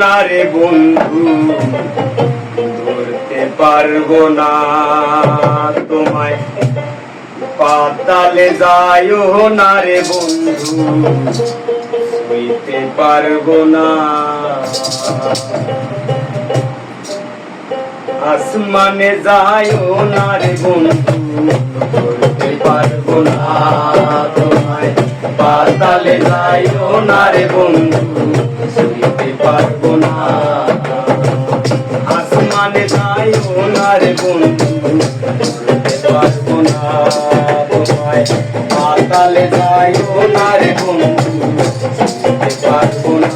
না রে বন্ধু, ধরতে পারব না। তোমায় পাতালে যাইও না রে বন্ধু পারব না। আসমানে যাইও না রে বন্ধু, ধরতে পারব না। তোমায় পাতালে যাইও না রে বন্ধু পারব না। আসমানে যাইও না রে বন্ধু পারব না। তোমায় পাতালে যাইও না। রে বন্ধু পারব না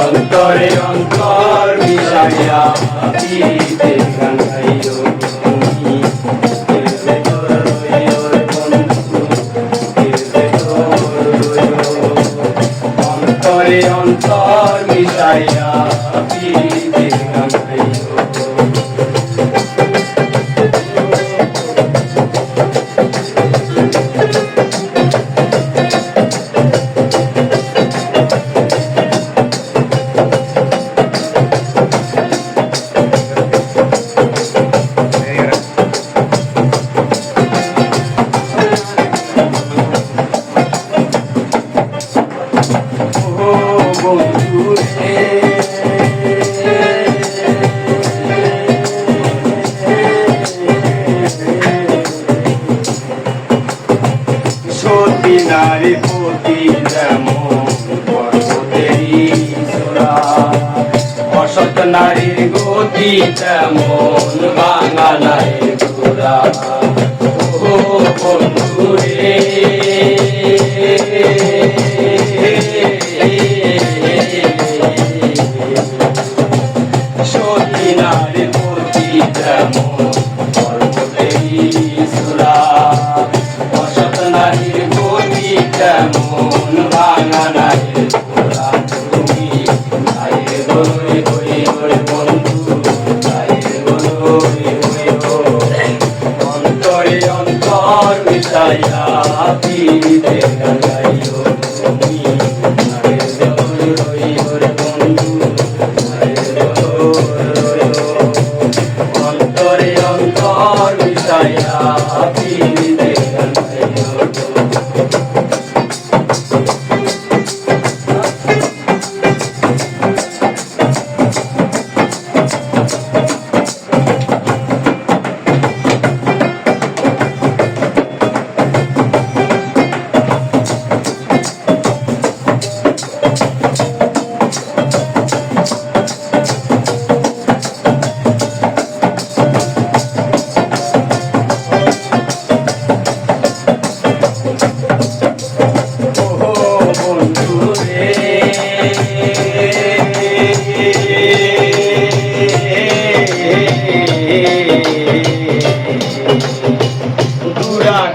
অন্তরে অন্তর মিশাইয়া অন্তরে মিশাইয়া নারী পতি যেমন পর্বতেরই চূড়া অসৎ নারীর গতি তেমন বাঙালায় ঘোরা ও বন্ধু মিশাইয়া পিতে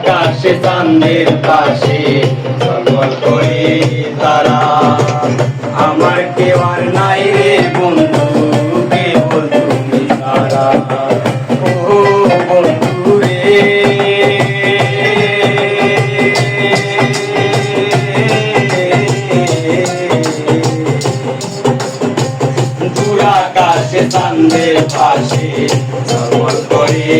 আকাশে, চাঁদের পাশে সকল করে তারা। আমার কেউ আর নাই রে বন্ধু, কেবল তারা। ও বন্ধু রে। দূর আকাশে, চাঁদের পাশে সকল করে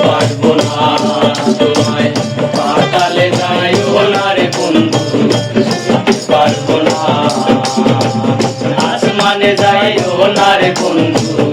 পারব না তোমায় পাতালে যাইও না রে বন্ধু পারব না। আসমানে যাই না রে বন্ধু।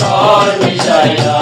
All Lord, Lord, Lord, Lord, Lord,